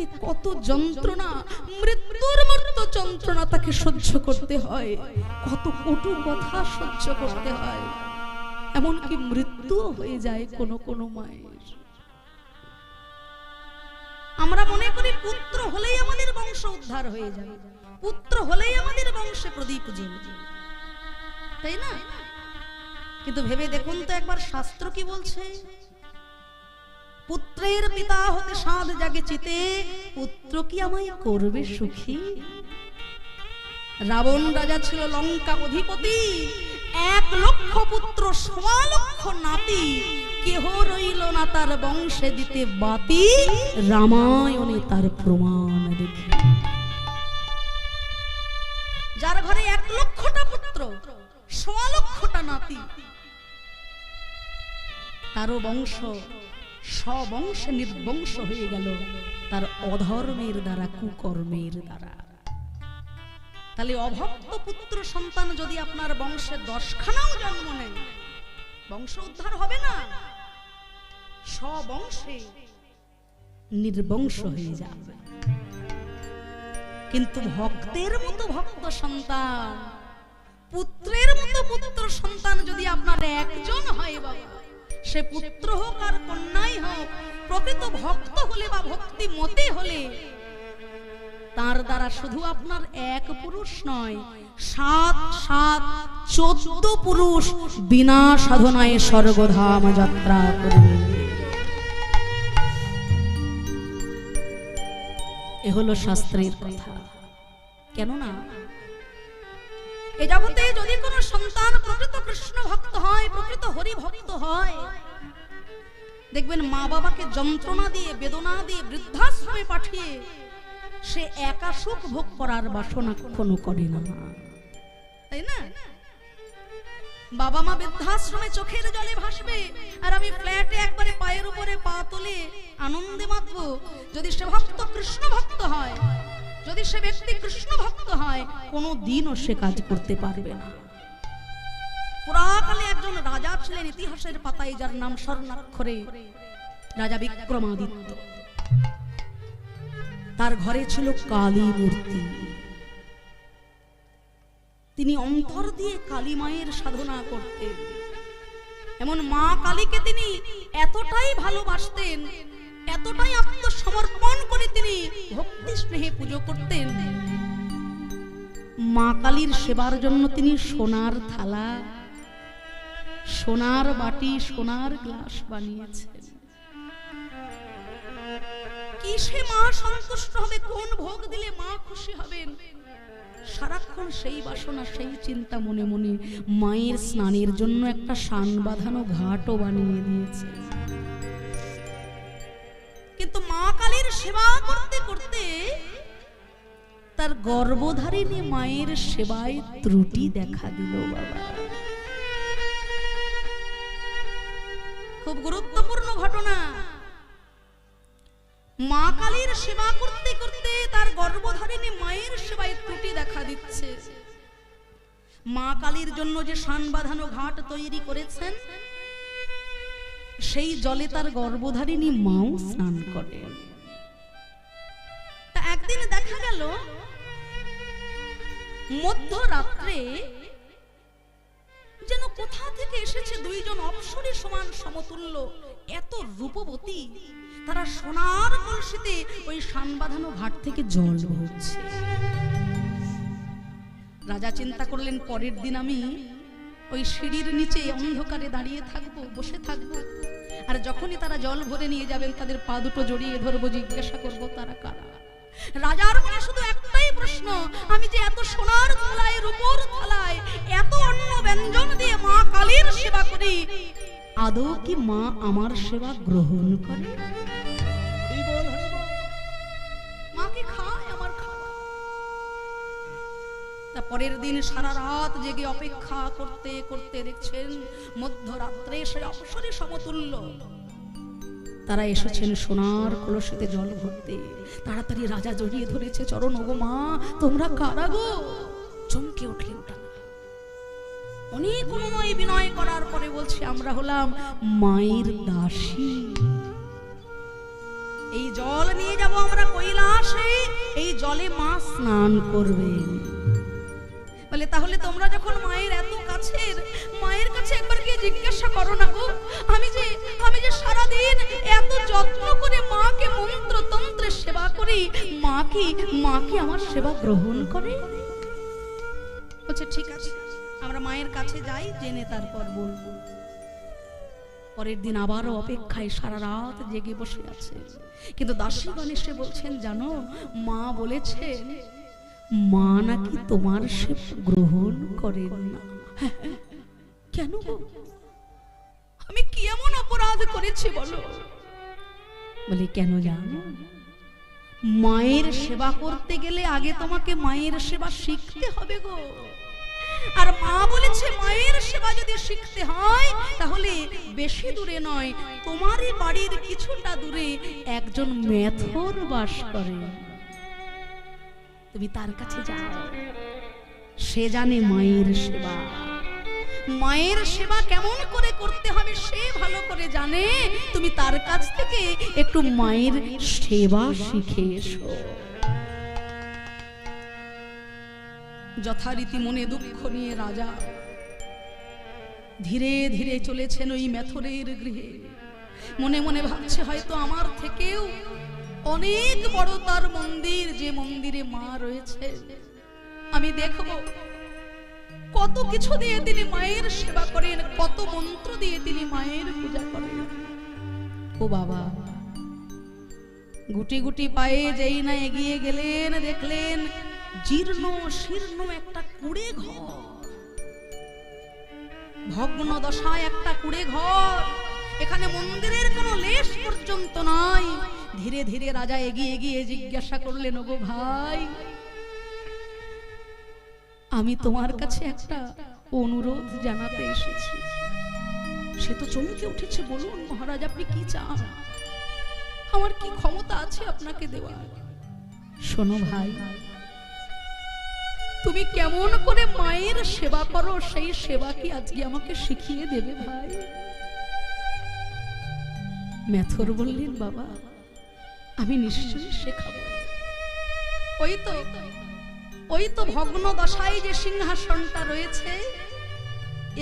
তাকে কত যন্ত্রণা, মৃত্যুর মতো যন্ত্রণা তাকে সহ্য করতে হয়। কত কটু কথা সহ্য করতে হয়। এমনকি মৃত্যুও হয়ে যায় কোনো কোনো মায়ের। আমরা মনে করি পুত্র হলেই আমাদের বংশ উদ্ধার হয়ে যাবে পুত্র হলেই আমাদের বংশে প্রদীপ জ্বলবে তাই না? কিন্তু ভেবে দেখুন তো একবার শাস্ত্র কি বলছে? পুত্রের পিতা হতে সাধ জাগে চিতে পুত্র কি আমায় করবে সুখী? রাবণ রাজা ছিল লঙ্কা অধিপতি, এক লক্ষ পুত্র, সোয়া লক্ষ নাতি। কেহ রইল না তার বংশে দিতে বাতি, রামায়ণে তার প্রমাণ দেখি। যার ঘরে এক লক্ষটা পুত্র, সোয়া লক্ষটা নাতি, তারও বংশ স্ববংশে নির্বংশ হয়ে গেল। তার অধর্মের দ্বারা, কুকর্মের দ্বারা। তাহলে অভক্ত পুত্র সন্তান যদি আপনার বংশে দশখানাও জন্ম নেয়, বংশ উদ্ধার হবে না? স্ববংশে নির্বংশ হয়ে যাবে। কিন্তু ভক্তের মতো ভক্ত সন্তান, পুত্রের মতো পুত্র সন্তান যদি আপনার একজন হয় বাবা সে পুত্র হোক আর কন্যাই হোক, প্রকৃত ভক্ত হলে বা ভক্তি মতে হলে, তার দ্বারা শুধু আপনার এক পুরুষ নয়, সাত সাত, চোদ্দ পুরুষ বিনা সাধনায় স্বর্গধাম যাত্রা করবে। এ হলো শাস্ত্রের কথা। কেননা এ জগতে যদি কোনো সন্তান প্রকৃত কৃষ্ণ ভক্ত হয়, প্রকৃত হরি ভক্ত হয়, দেখবেন মা বাবাকে যন্ত্রণা দিয়ে, বেদনা দিয়ে, বৃদ্ধাশ্রমে পাঠিয়ে সে একা সুখ ভোগ করার বাসনা কখনো করে না তাই না? বাবা মা বৃদ্ধাশ্রমে চোখের জলে ভাসবে আর আমি ফ্ল্যাটে একবারে পায়ের উপরে পা তুলে আনন্দে মাতব যদি সে ভক্ত, কৃষ্ণ ভক্ত হয় যদি সে ব্যক্তি কৃষ্ণ ভক্ত হয় কোনো দিনও সে কাজ করতে পারবে না। পুরাকালে একজন রাজা ছিলেন ইতিহাসের পাতায়, যার নাম স্বর্ণাক্ষরে রাজা বিক্রমাদিত্য। তার ঘরে ছিল কালী মূর্তি। তিনি অন্তর দিয়ে কালী মায়ের সাধনা করতেন। এমন মা কালীকে তিনি এতটাই ভালোবাসতেন, এতটাই আত্মসমর্পণ করে স্নেহে পুজো করতেন। মা কালীর সেবার জন্য তিনি সোনার থালা, সোনার বাটি, সোনার গ্লাস বানিয়েছেন। মা সন্তুষ্ট হবে? কোন ভোগ দিলে মা খুশি হবেন? সারাক্ষণ সেই বাসনা, সেই চিন্তা মনে মনে মায়ের স্নানের জন্য একটা সান বাঁধানো ঘাটও বানিয়ে দিয়েছে কিন্তু মা কালীর সেবা করতে তার গর্ভধারিণী মায়ের সেবায় ত্রুটি দেখা দিল বাবা। খুব গুরুত্বপূর্ণ ঘটনা। মা কালীর সেবা করতে করতে তার গর্ভধারিণী মায়ের সেবায় ত্রুটি দেখা দিচ্ছে। মা কালীর জন্য যে সান বাঁধানো ঘাট তৈরি করেছেন, সেই জলে তার গর্ভধারিণী মাও স্নান করে তা একদিন দেখা গেল মধ্যরাত্রে যেন কোথা থেকে এসেছে দুইজন অপসরী সমান সমতুল্য, এত রূপবতী। তারা সোনার কলসিতে ওই সান বাঁধানো ঘাট থেকে জল ভরছে। রাজা চিন্তা করলেন, পরের দিন আমি ওই সিঁড়ির নিচে অন্ধকারে দাঁড়িয়ে থাকব, বসে থাকব। আর যখনই তারা জল ভরে নিয়ে যাবেন, তাদের পা দুটো জড়িয়ে ধরবো, জিজ্ঞাসা করব, তারা কারা? রাজার মনে শুধু একটাই প্রশ্ন, আমি যে এত সোনার রূপোর থালায়, এত অন্ন ব্যঞ্জন দিয়ে মা কালীর সেবা করি, আদৌ কি মা আমার সেবা গ্রহণ করে? মাকে খায় আমার খাওয়া তা পরের দিন সারা রাত জেগে অপেক্ষা করতে করতে দেখছেন মধ্যরাত্রে সে অবসরে সমতুল্য। তারা এসেছেন সোনার কলসিতে জল ভরতে। তাড়াতাড়ি রাজা জড়িয়ে ধরেছে, চরণ ওগো মা, তোমরা কারা গো? চমকে উঠলেন অনেক অনুনয় বিনয় করার পরে বলছে, আমরা হলাম মায়ের দাসী। এই জল নিয়ে যাব আমরা কৈলাসে, এই জলে মা স্নান করবেন বলে, তাহলে তোমরা যখন মায়ের এত কাছের, মায়ের কাছে একবার গিয়ে জিজ্ঞাসা করো না গো। আমি যে সারাদিন এত যত্ন করে মাকে মন্ত্র তন্ত্রের সেবা করি মা কি মা কি আমার সেবা গ্রহণ করে? বলছে ঠিক আছে আমরা মায়ের কাছে যাই জেনে তারপর বলব। পরের দিন আবারও অপেক্ষায় সারা রাত জেগে বসে আছে। কিন্তু দাসীগণ এসে বলছেন জানো মা বলেছেন মা নাকি তোমার সে গ্রহণ করেন না। হ্যাঁ, হ্যাঁ। কেন অপরাধ করেছি বলো। বলে, কেন জানো? মায়ের সেবা করতে গেলে আগে তোমাকে মায়ের সেবা শিখতে হবে গো। আর মা বলেছে, মায়ের সেবা যদি শিখতে হয়, তাহলে বেশি দূরে নয়। তোমারই বাড়ির কিছুটা দূরে একজন মেথর বাস করে। তুমি তার কাছে যাও। সে জানে মায়ের সেবা। মায়ের সেবা কেমন করে করতে হবে সে ভালো করে জানে। তুমি তার কাছ থেকে একটু মায়ের সেবা শিখে এসো। যথারীতি মনে দুঃখ নিয়ে রাজা ধীরে ধীরে চলেছেন ওই মেথরের গৃহে। মনে মনে ভাবছে হয়তো আমার থেকেও অনেক বড় তার মন্দির, যে মন্দিরে মা রয়েছে। আমি দেখব কত কিছু দিয়ে তিনি মায়ের সেবা করেন, কত মন্ত্র দিয়ে তিনি মায়ের পূজা করেন। ও বাবা, গুটি গুটি পায়ে যেই না এগিয়ে গেলেন, দেখলেন জীর্ণ শীর্ণ একটা কুড়ে ঘর। ভগ্ন দশায় একটা কুড়ে ঘর। এখানে মন্দিরের কোনো লেশ পর্যন্ত নাই। ধীরে ধীরে রাজা এগিয়ে গিয়ে জিজ্ঞাসা করলেন, ওগো ভাই আমি তোমার কাছে একটা অনুরোধ জানাতে এসেছি। সে তো চমকে উঠেছে, বলুন মহারাজ, আপনি কি চান? আমার কি ক্ষমতা আছে আপনাকে দেওয়ার? শোনো ভাই, তুমি কেমন করে মায়ের সেবা করো, সেই সেবা কি আজকে আমাকে শিখিয়ে দেবে ভাই? মেথর বললেন, বাবা, আমি নিশ্চয়ই শেখাবো। ওই তো ওই তো ভগ্ন দশায় যে সিংহাসনটা রয়েছে,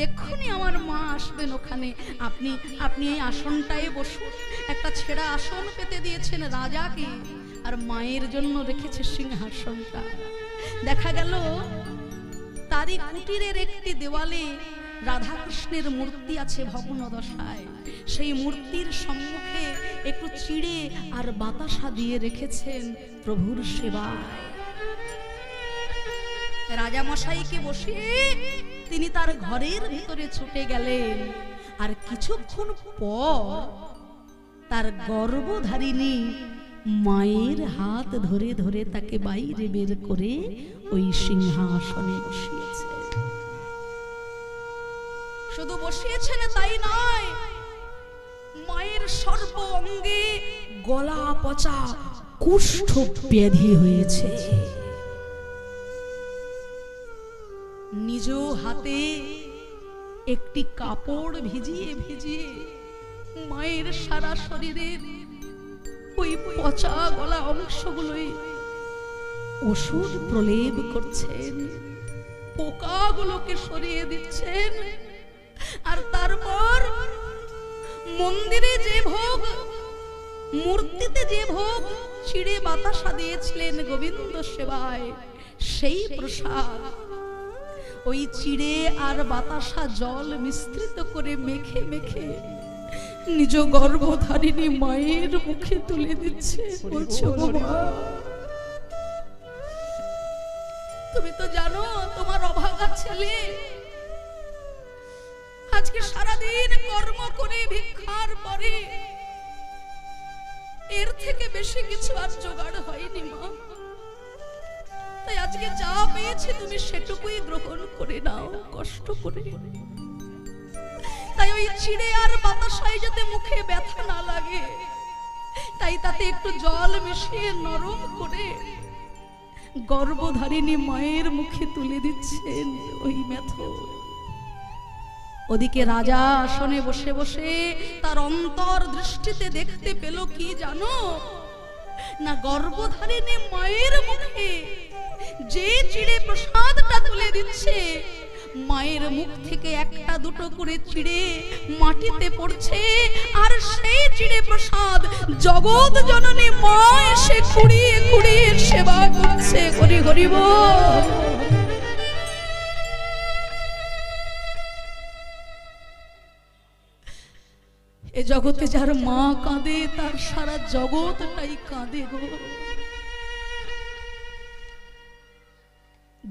এক্ষুনি আমার মা আসবেন ওখানে। আপনি আপনি এই আসনটায় বসুন। একটা ছেঁড়া আসন পেতে দিয়েছেন রাজাকে, আর মায়ের জন্য রেখেছে সিংহাসনটা। দেখা গেল, তারই কুটিরের একটি দেওয়ালে রাধাকৃষ্ণের মূর্তি আছে ভগ্ন দশায় সেই মূর্তির সম্মুখে একটু চিড়ে আর বাতাসা দিয়ে রেখেছেন প্রভুর সেবায়। রাজা মশাইকে বসিয়ে তিনি তার ঘরের ভিতরে ছুটে গেলেন। আর কিছুক্ষণ পর তার গর্ভধারিণী মায়ের হাত ধরে ধরে তাকে বাইরে বের করে ওই সিংহাসনে বসিয়েছে। শুধু বসিয়েছেন তাই নয়, মায়ের সর্ব অঙ্গে গলা পচা কুষ্ঠ ব্যাধি হয়েছে। নিজ হাতে একটি কাপড় ভিজিয়ে ভিজিয়ে মায়ের সারা শরীরের ওই পচা গলা অংশগুলোই ওষুধ প্রলেপ করছেন, পোকাগুলোকে সরিয়ে দিচ্ছেন। আর তারপর মন্দিরে যে ভোগ, মূর্তিতে যে ভোগ ছিঁড়ে বাতাসা দিয়েছিলেন গোবিন্দ সেবায়, সেই প্রসাদ ওই চিড়ে আর বাতাসা জল মিশ্রিত করে মেখে মেখে নিজ গর্ভধারিণী মায়ের মুখে তুলে দিচ্ছে। বলছে তুমি তো জানো তোমার অভাগা ছেলে। আজকে সারাদিন কর্ম করে ভিক্ষার পরে এর থেকে বেশি কিছু আর জোগাড় হয়নি মা। তাই আজকে যা পেয়েছি তুমি সেটুকুই গ্রহণ করে নাও, কষ্ট করে। তাই ওই চিড়ে আর বাতাসায় যাতে মুখে ব্যথা না লাগে, তাই তাতে একটু জল মিশিয়ে নরম করে গর্ভধারিণী মায়ের মুখে তুলে দিচ্ছেন ওই মেথর ওদিকে রাজা আসনে বসে বসে তার অন্তর দৃষ্টিতে দেখতে পেল কি জানো? না গর্ভধারিণী মায়ের মুখে যে চিড়ে প্রসাদটা তুলে দিচ্ছে, মায়ের মুখ থেকে একটা দুটো করে চিড়ে মাটিতে পড়ছে, আর সেই চিড়ে প্রসাদ জগৎ জননী মা এসে কুড়িয়ে কুড়িয়ে সেবা করছে। হরি হরিব এ জগতে যার মা কাঁদে, তার সারা জগৎটাই কাঁদে গো।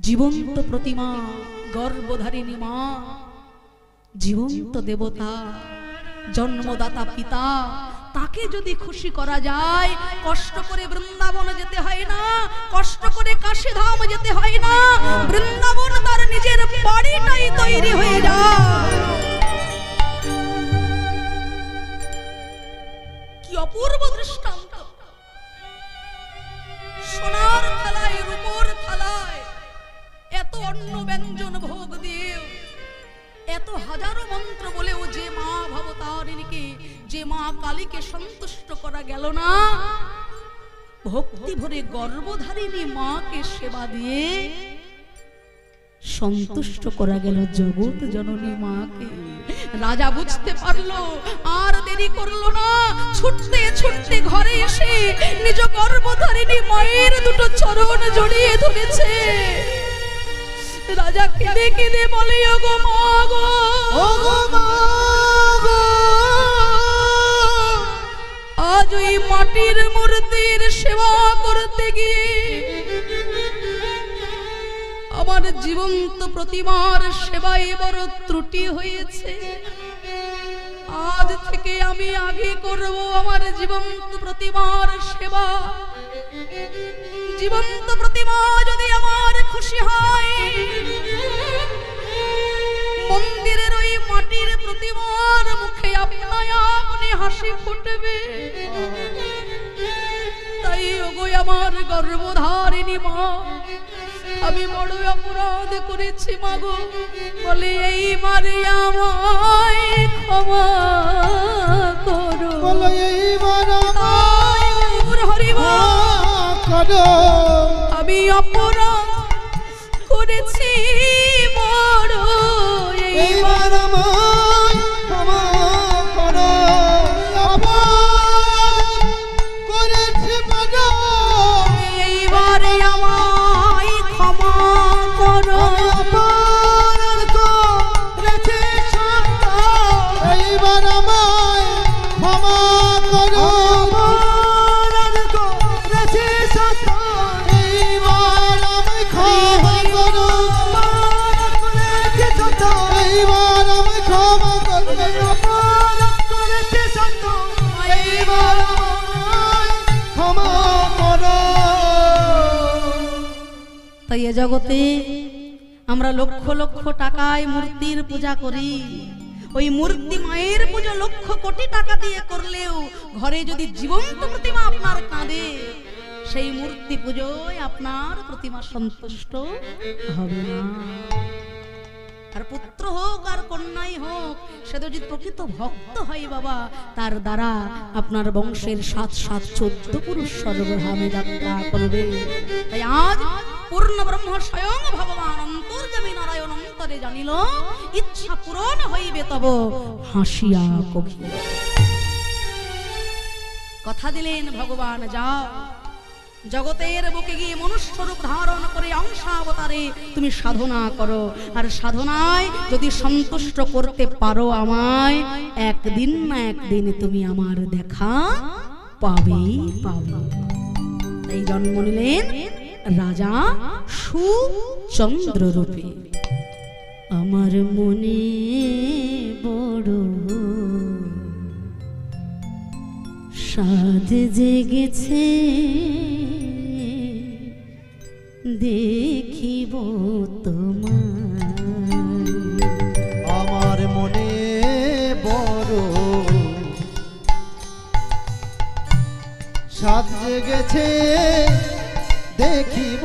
জীবন্ত প্রতিমা, গর্ভধারিণী মা, জীবন্ত দেবতা, জন্মদাতা পিতা, তাকে যদি খুশি করা যায়, কষ্ট করে বৃন্দাবন যেতে হয় না, কষ্ট করে কাশীধাম যেতে হয় না, বৃন্দাবন তার নিজের বাড়িটাই তৈরি হয়ে যায়। কি অপূর্ব দৃষ্টান্ত। ভোগ দিয়েও এত হাজারো মন্ত্র বলেও যে মা ভবতারিণীকে, যে মা কালীকে সন্তুষ্ট করা গেল না। ভক্তি ভরে গর্ভধারিণী মাকে সেবা দিয়ে সন্তুষ্ট করা গেল জগৎ জননী মাকে। রাজা বুঝতে পারল, আর দেরি করল না। ছুটতে ছুটতে ঘরে এসে নিজ গর্ভধারিণী মায়ের দুটো চরণ জড়িয়ে ধরেছে। রাজা কেঁদে কেঁদে বলে ওগো মা গো। ওগো মা গো। আজ ওই মাটির মূর্তির সেবা করতে গিয়ে আমার জীবন্ত প্রতিমার সেবায় বড় ত্রুটি হয়েছে। আজ থেকে আমি আগে করব আমার জীবন্ত প্রতিমার সেবা। জীবন্ত প্রতিমা যদি আমার খুশি হয়, মন্দিরের ওই মাটির প্রতিমার মুখে আপনায় আপনি হাসি ফুটবে। তাই ওগো আমার গর্ভধারিণী মা, আমি বড় অপরাধ করেছি মাগো বলে এই মারে আমায় ক্ষমা করো। এইবার আমি অপরাধ জগতে আমরা লক্ষ লক্ষ টাকায় মূর্তির পূজা করি। ওই মূর্তি মায়ের পুজো লক্ষ কোটি টাকা দিয়ে করলেও ঘরে যদি জীবন্ত প্রতিমা আপনার কাঁদে, সেই মূর্তি পুজোয় আপনার প্রতিমা সন্তুষ্ট হবে না। আর পুত্র হোক আর কন্যাই হোক, সে তো যদি প্রকৃত ভক্ত হয় বাবা, তার দ্বারা আপনার বংশের সাত সাত চোদ্দ পুরুষ সর্বধামে যাত্রা করবে। তাই আজ পূর্ণ ব্রহ্ম স্বয়ং ভগবান অন্তর্যামী নারায়ণ অন্তরে জানিল, ইচ্ছা পূরণ হইবে তব, হাসিয়া কবি কথা দিলেন ভগবান, যাও। জগতের বুকে গিয়ে মনুষ্য রূপ ধারণ করে অংশাবতারে তুমি সাধনা করো, আর সাধনায় যদি সন্তুষ্ট করতে পারো আমায়, একদিন না একদিন তুমি আমার দেখা পাবেই পাবে। এই জন্ম নিলেন রাজা সুচন্দ্র রূপে আমার মনে বড় সাধ জেগেছে দেখিব তোমার আমার মনে বড় সাধ জেগেছে দেখিব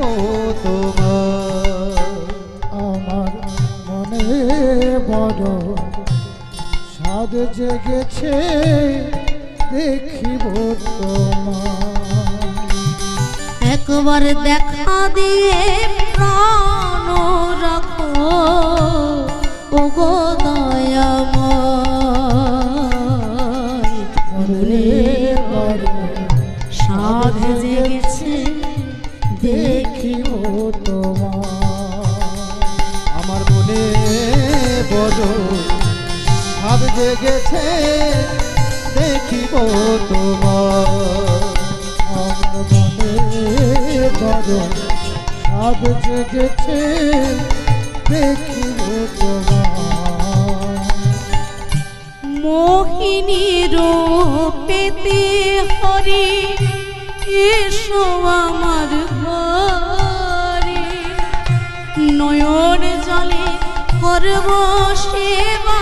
তোমার। আমার মনে বড় সাদ জেগেছে, দেখিব তোমার। একবার দেখা দিয়ে প্রাণ রাখো ও গো ভাব জেগেছে দেখিব তোমার আমার মনে দেখিব মোহিনী রূপেতে হরি, এসো আমার ঘরে। নয়ন জলে করব সেবা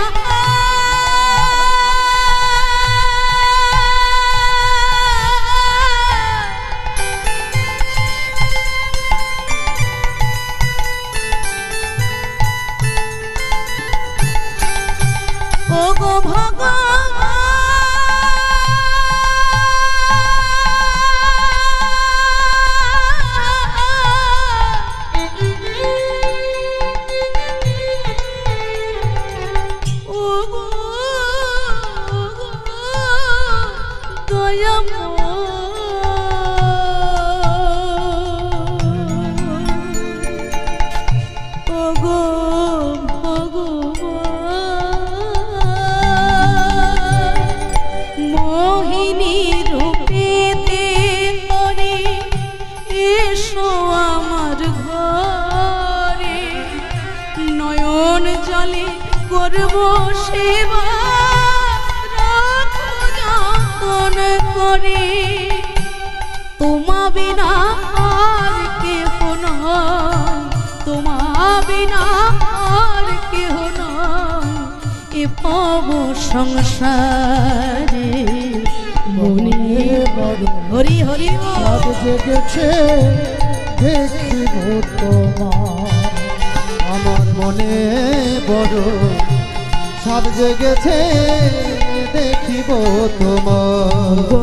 তোমার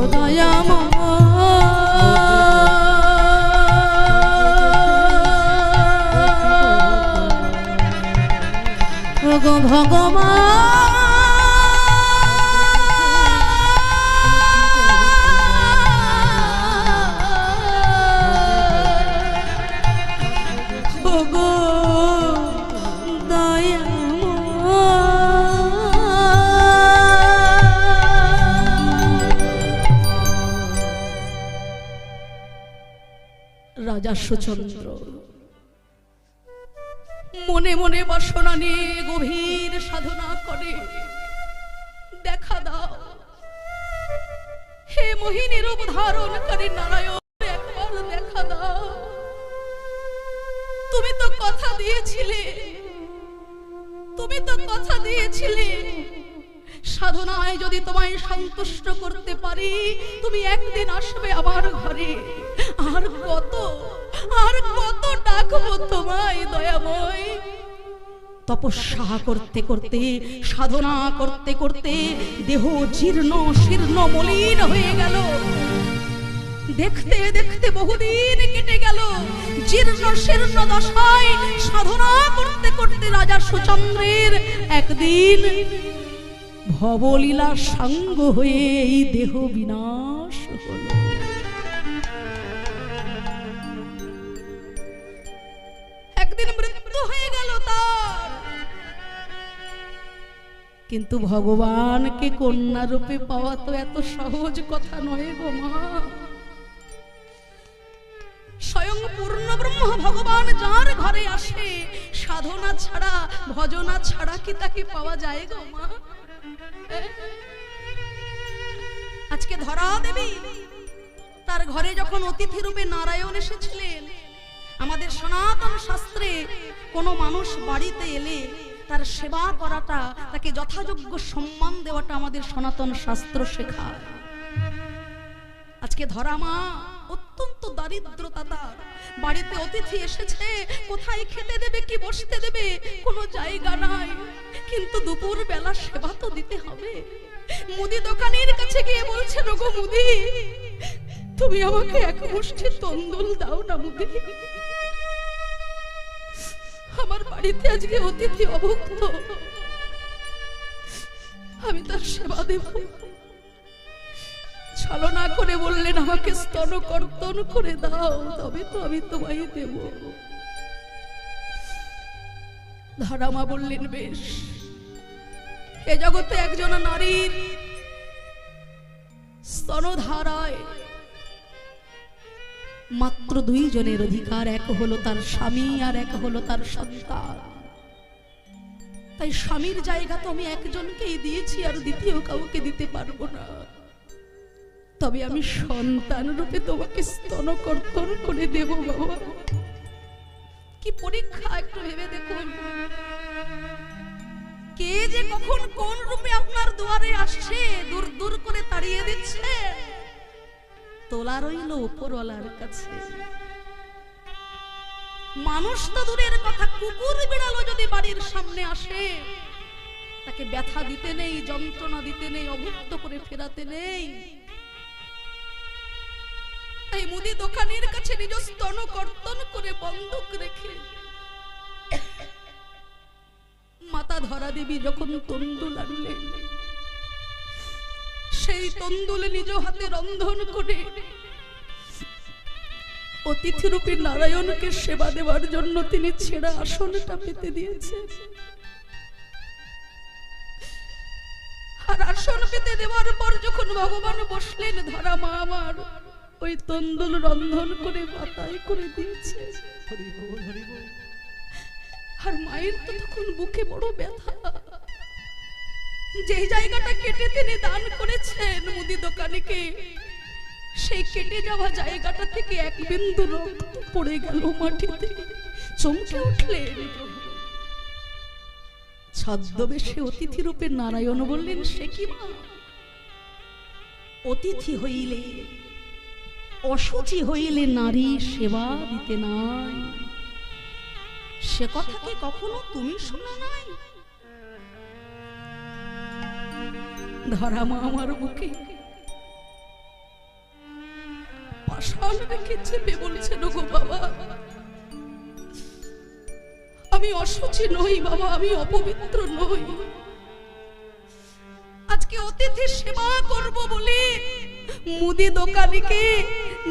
রাজা সুচন্দ্র মনে মনে বাসনা নিয়ে গভীর সাধনা করে। দেখা দাও। হে মোহিনী রূপ নারায়ণ, একবার দেখা দাও। তুমি তো কথা দিয়েছিলে। তুমি তো কথা দিয়েছিলে। সাধনায় যদি তোমায় সন্তুষ্ট করতে পারি, তুমি একদিন আসবে আমার ঘরে। আর কত আর কত ডাকবো তোমায় দয়াময়। তপস্যা করতে করতে, সাধনা করতে করতে, দেহ জীর্ণ শীর্ণ মলিন হয়ে গেল। দেখতে দেখতে বহুদিন কেটে গেল। জীর্ণ শীর্ণ দশায় সাধনা করতে করতে রাজা সুচন্দ্রের একদিন ভবলীলা সাঙ্গ হয়ে এই দেহ বিনাশ হলো। কিন্তু ভগবানকে কন্যা রূপে পাওয়া তো এত সহজ কথা নয় গো মা। স্বয়ং পূর্ণ ব্রহ্ম ভগবান যার ঘরে আসে, সাধনা ছাড়া, ভজনা ছাড়া কি তাকে পাওয়া যায় গো মা? আজকে ধরা দেবী তার ঘরে যখন অতিথি রূপে নারায়ণ এসেছিলেন, আমাদের সনাতন শাস্ত্রে কোনো মানুষ বাড়িতে এলে তার সেবা করাটা, তাকে যথাযোগ্য সম্মান দেওয়াটা আমাদের সনাতন শাস্ত্র শেখায়। আজকে ধরা মা অত্যন্ত দারিদ্রতা তার। বাড়িতে অতিথি এসেছে, কোথায় খেতে দেবে, কি বসতে দেবে, কোনো জায়গা নাই। কিন্তু দুপুর বেলা সেবা তো দিতে হবে। মুদি দোকানের কাছে গিয়ে বলছে রঘু মুদি, তুমি আমাকে এক মুষ্টি তন্দুল দাও না মুদি। বাড়িতে আজকে অতিথি অভুক্ত। আমি তার সেবা দেব। ছলনা করে বললেন, আমাকে স্তন কর্তন করে দাও, তবে তো আমি তোমায় দেব। ধরামা বললেন, বেশ। এ জগতে একজন নারীর স্তনধারায় মাত্র দুই জনের অধিকার, এক হলো তার স্বামী আর এক হলো তার সন্তান। তাই স্বামীর জায়গা তো আমি একজনকেই দিয়েছি আর দ্বিতীয় কাউকে দিতে পারব না। তবে আমি সন্তান রূপে তোমাকে স্তনকর্তন করে দেব, বাবা। কি পরীক্ষা একটু ভেবে দেখুন কে যে কখন কোন রূপে আপনার দুয়ারে আসছে, দূর দূর করে তাড়িয়ে দিচ্ছে? তোলা রইল উপরওয়ালার কাছে। মানুষ তো দূরের কথা, কুকুর বিড়ালও যদি বাড়ির সামনে আসে, তাকে ব্যথা দিতে নেই, যন্ত্রণা দিতে নেই, অভুক্ত করে ফেরাতে নেই। তাই মুদি দোকানের কাছে নিজ স্তন কর্তন করে বন্ধক রেখে, মাতা ধরা দেবী যখন তন্দুল আনলেন সেই তন্দুল নিজ হাতে রন্ধন করে। অতিথিরূপী নারায়ণকে সেবা দেওয়ার জন্য তিনি ছেঁড়া আসনটা পেতে দিয়েছেন। আর আসন পেতে দেওয়ার পর যখন ভগবান বসলেন ধরা মা আমার ওই তন্দুল রন্ধন করে মাথায় করে দিয়েছে। আর মায়ের তো তখন বুকে বড় ব্যথা। যে জায়গাটা কেটে তিনি দান করেছেন মুদি দোকানিকে সেই কেটে যাওয়া জায়গাটা থেকে এক বিন্দু রক্ত পড়ে গেল মাটিতে, চমকে উঠলেন ছদ্মবেশে অতিথি রূপে নারায়ণ বললেন, সে কি মা? অতিথি হইলে অসুচি হইলে নারী সেবা দিতে নাই। সে কথা কি কখনো তুমি শোনা নাই? ধরা মা আমার পাষাণ রেখে চেপে বাবা। আমি অসুচি নই বাবা, আমি অপবিত্র নই। আজকে অতিথি সেবা করব বলে মুদি দোকানিকে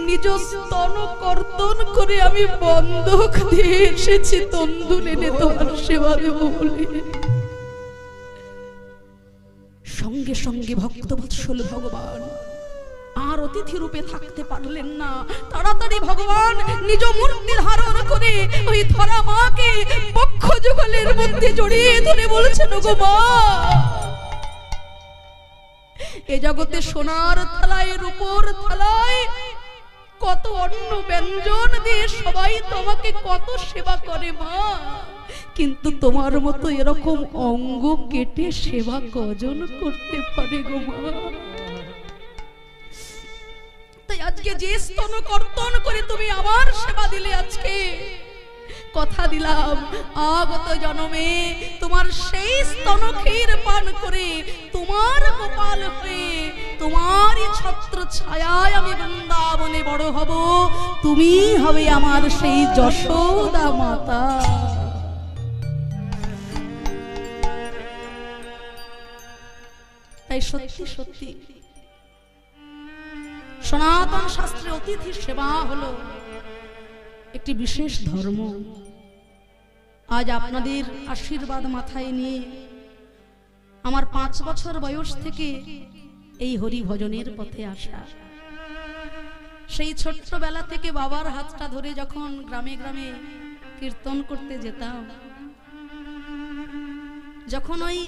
নিজ স্তন কর্তন করে আমি বন্ধক দিয়ে এসেছি তন্দুল এনে তোমার সেবা দেব বলে। সঙ্গে সঙ্গে ভক্তবৎসল ভগবান। আর অতিথি রূপে থাকতে পারলেন না। তাড়াতাড়ি ভগবান নিজ মূর্তি ধারণ করে ওই ধরা মাকে বক্ষ যুগলের মধ্যে জড়িয়ে ধরে বলছেন গো মা! এ জগতে সোনার থালায়, রূপোর থালায় কত অন্ন ব্যঞ্জন দিয়ে সবাই তোমাকে কত সেবা করে মা। কিন্তু তোমার মতো এরকম অঙ্গ কেটে সেবা কজন করতে পারে গো মা। তাই আজকে যে স্তন কর্তন করে তুমি আমার সেবা দিলে আজকে, কথা দিলাম, আগত জনমে তোমার সেই স্তন ক্ষীর পান করে তোমার গোপাল হয়ে তোমারই ছত্র ছায়ায় আমি বৃন্দাবনে বড় হব, তুমি হবে আমার সেই যশোদা মাতা। তাই সত্যি সত্যি। সনাতন শাস্ত্রে অতিথি সেবা হলো একটি বিশেষ ধর্ম। আজ আপনাদের আশীর্বাদ মাথায় নিয়ে আমার পাঁচ বছর বয়স থেকে এই হরি ভজনের পথে আসা। সেই ছোট্টবেলা থেকে বাবার হাতটা ধরে যখন গ্রামে গ্রামে কীর্তন করতে যেতাম, যখন ওই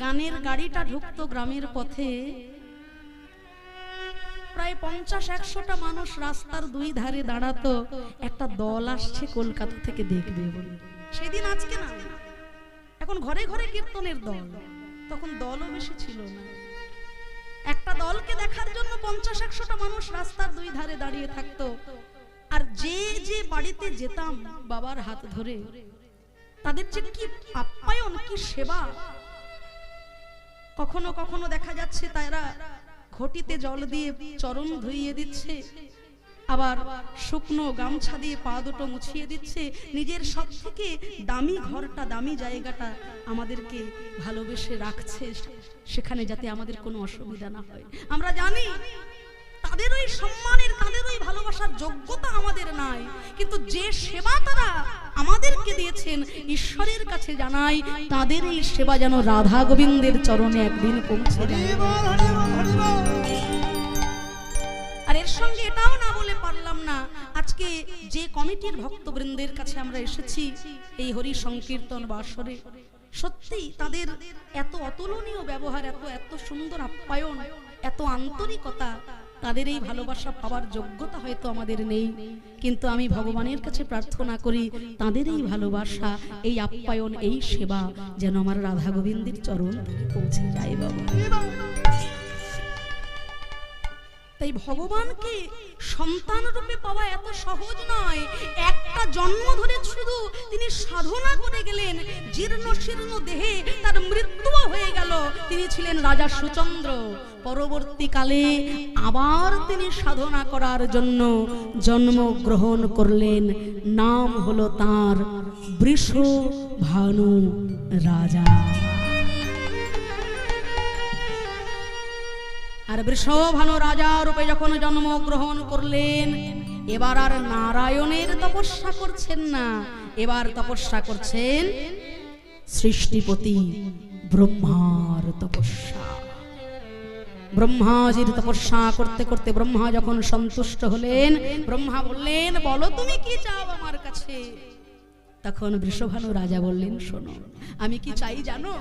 গানের গাড়িটা ঢুকতো গ্রামের পথে। প্রায় পঞ্চাশ একশোটা মানুষ রাস্তার দুই ধারে দাঁড়াতো। একটা দল আসছে কলকাতা থেকে দেখবে সেদিন আজকে না। এখন ঘরে ঘরে কীর্তনের দল। তখন দলও বেশি ছিল না। একটা দলকে দেখার জন্য পঞ্চাশ একশোটা মানুষ রাস্তার দুই ধারে দাঁড়িয়ে থাকতো। আর যে যে বাড়িতে যেতাম বাবার হাত ধরে, তাদের যে কি আপ্যায়ন, কি সেবা কখনো কখনো দেখা যাচ্ছে তারা ঘটিতে জল দিয়ে চরণ ধুইয়ে দিচ্ছে, আবার শুকনো গামছা দিয়ে পা দুটো মুছিয়ে দিচ্ছে। নিজের সব থেকে দামি ঘরটা, দামি জায়গাটা আমাদেরকে ভালোবেসে রাখছে, সেখানে যাতে আমাদের কোনো অসুবিধা না হয়। আমরা জানি তাদের ওই সম্মানের তাদের ওই ভালোবাসার যোগ্যতা আমাদের নাই। কিন্তু যে সেবা তারা আমাদেরকে দিয়েছেন, ঈশ্বরের কাছে জানাই, তাদের এই সেবা যেন রাধা গোবিন্দের চরণে একদিন পৌঁছে আর এর সঙ্গে এটাও না বলে পারলাম না, আজকে যে কমিটির ভক্তবৃন্দের কাছে আমরা এসেছি, এই হরি সংকীর্তন বাসরে, সত্যি তাদের এত অতুলনীয় ব্যবহার, এত এত সুন্দর আপ্যায়ন, এত আন্তরিকতা তাদের এই ভালোবাসা পাওয়ার যোগ্যতা হয়তো আমাদের নেই। কিন্তু আমি ভগবানের কাছে প্রার্থনা করি, তাদের এই ভালোবাসা, এই আপ্যায়ন, এই সেবা যেন আমার রাধা গোবিন্দের চরণ পৌঁছে যায় বাবা। তাই ভগবানকে সন্তান রূপে পাওয়া এত সহজ নয়। একটা জন্ম ধরে শুধু তিনি সাধনা করে গেলেন। জীর্ণ শীর্ণ দেহে তার মৃত্যুও হয়ে গেল। তিনি ছিলেন রাজা সুচন্দ্র। পরবর্তীকালে আবার তিনি সাধনা করার জন্য জন্মগ্রহণ করলেন। নাম হলো তার বৃষ ভানু রাজা। আর বৃষভানু রাজা রূপে যখন জন্মগ্রহণ করলেন, এবার আর নারায়ণের তপস্যা করছেন না। এবার তপস্যা করছেন সৃষ্টিপতি ব্রহ্মার তপস্যা। ব্রহ্মাজির তপস্যা করতে করতে ব্রহ্মা যখন সন্তুষ্ট হলেন, ব্রহ্মা বললেন, বলো তুমি কি চাও আমার কাছে? তখন বৃষভানু রাজা বললেন, শোনো, আমি কি চাই জানো?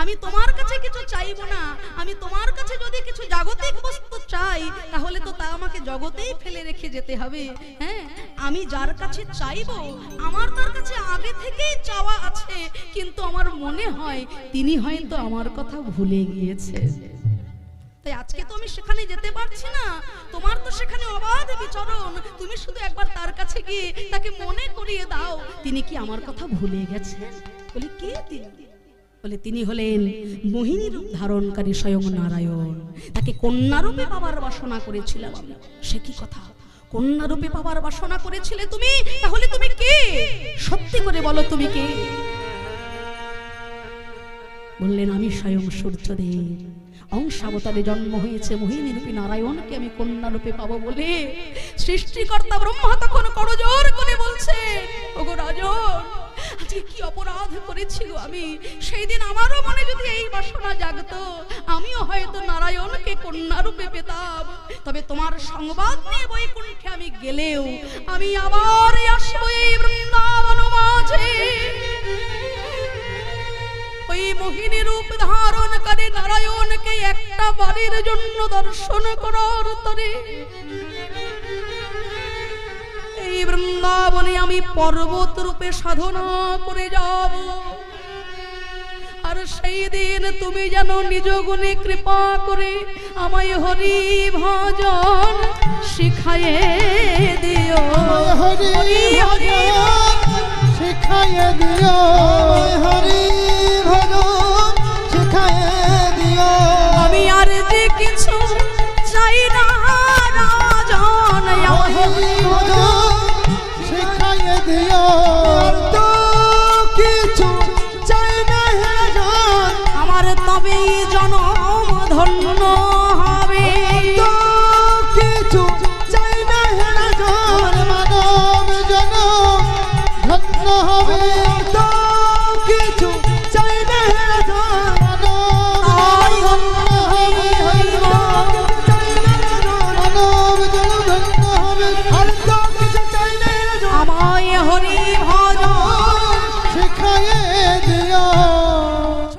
আমি তোমার কাছে কিছু চাইব না। আমি তোমার কাছে যদি কিছু জাগতিক বস্তু চাই, তাহলে তো তা আমাকে জগতেই ফেলে রেখে যেতে হবে। হ্যাঁ আমি যার কাছে চাইব, আমার তার কাছে আগে থেকেই চাওয়া আছে। কিন্তু আমার মনে হয়, তিনি হয়তো আমার কথা ভুলে গিয়েছে। তাই আজকে তো আমি সেখানে যেতে পারছি না। তোমার তো সেখানে অবাধ বিচরণ। তুমি শুধু একবার তার কাছে গিয়ে তাকে মনে করিয়ে দাও। তিনি কি আমার কথা ভুলে গেছেন? বলি, কে তিনি? বলে তিনি হলেন মোহিনী রূপ ধারণকারী স্বয়ং নারায়ণ। তাকে কন্যা রূপে পাওয়ার বাসনা করেছিলাম সে কি কথা? কন্যা রূপে পাওয়ার বাসনা করেছিলে তুমি? তাহলে তুমি কে? সত্যি করে বলো তুমি কে? বললেন, আমি স্বয়ং সূর্যদেব। অংশাবতারে জন্ম হয়েছে মোহিনী রূপী নারায়ণকে আমি কন্যা রূপে পাবো বলে সৃষ্টিকর্তা ব্রহ্মা তখন করজোর করে বলছে, ওগো রাজন কি অপরাধ করেছি গো আমি? সেই দিন আমারও মনে যদি এই বাসনা জাগত, আমিও হয়তো নারায়ণকে কন্যা রূপে পেতাম। তবে তোমার সংবাদ নিয়ে বৈকুণ্ঠে আমি গেলেও আমি আবার আসব এই বৃন্দাবন মাঝে। ওই মোহিনী রূপ ধারণ করে নারায়ণকে একটা বাড়ির জন্য দর্শন করার তরে বৃন্দাবনে আমি পর্বত রূপে সাধনা করে যাব। আর সেই দিন তুমি যেন নিজ গুণে কৃপা করে আমায় হরি ভজন শিখায়ে দিও। হরি হরি হরি ভজন শিখাইয়ে দিও।